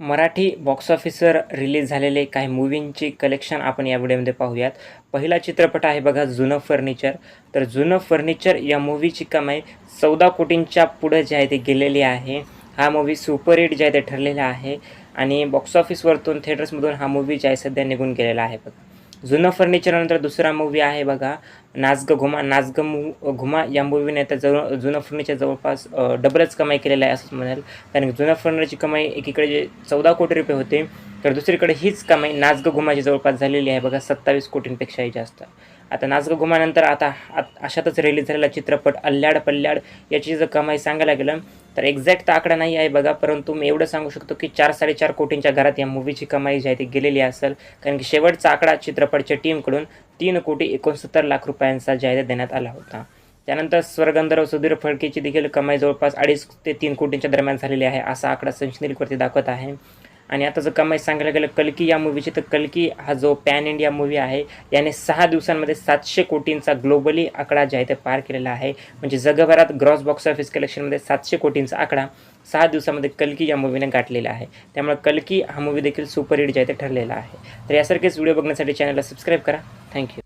Marathi box ऑफिसवर release झालेले काही मूवींची कलेक्शन आपण या व्हिडिओमध्ये पाहूयात. पहिला चित्रपट आहे बघा जुनं फर्निचर तर जुनं फर्निचर या मूवीची कमाई चौदा कोटींच्या पुढं जे आहे ते गेलेली आहे. हा मूवी सुपरहिट जे आहे ते ठरलेला आहे. आणि बॉक्स ऑफिसवरतून थिएटर्समधून हा मूवी जे आहे सध्या निघून गेलेला आहे बघा. जुनं फर्निचरनंतर दुसरा मूवी आहे बघा. नाचग घुमा नाचग मू घुमा या मूवीने तर जवळ जुनं फर्निचर जवळपास डबलच कमाई केलेलं आहे असंच म्हणाल. कारण की जुन्या फर्निचरची कमाई एकीकडे जे चौदा कोटी रुपये होते तर दुसरीकडे हीच कमाई नाचग घुमाची जवळपास झालेली आहे बघा सत्तावीस कोटींपेक्षाही जास्त. आता नाचग घुमानंतर आता आत- अशातच रिलीज झालेला चित्रपट अल्ल्याड पल्ल्याड याची जर कमाई सांगायला गेलं तर एक्झॅक्ट आकडा नाही आहे बघा परंतु मी एवढं सांगू शकतो की चार साडेचार कोटींच्या घरात या मूवीची कमाई जी आहे ती गेलेली असेल. कारण की शेवटचा आकडा चित्रपटच्या टीमकडून तीन कोटी एकोणसत्तर लाख रुपयांचा जे आहे देण्यात आला होता. त्यानंतर स्वर्गंधर्व सुधीर फडकेची देखील कमाई जवळपास अडीच ते तीन कोटींच्या दरम्यान झालेली आहे असा आकडा संशनिकवरती दाखवत आहे. आणि आता जर कमाई सांगायला गेलं कल्की या मूवीची तर कल्की हा जो पॅन इंडिया मूवी आहे याने सहा दिवसांमध्ये सातशे कोटींचा ग्लोबली आकडा जे आहे ते पार केलेला आहे. म्हणजे जगभरात ग्रॉस बॉक्स ऑफिस कलेक्शनमध्ये सातशे कोटींचा आकडा सहा दिवसामध्ये कल्की या मूवीने गाठलेला आहे. त्यामुळे कल्की हा मूवी देखील सुपरहिट जे आहे ते ठरलेला आहे. तर यासारखेच व्हिडिओ बघण्यासाठी चॅनलला सबस्क्राईब करा. थँक्यू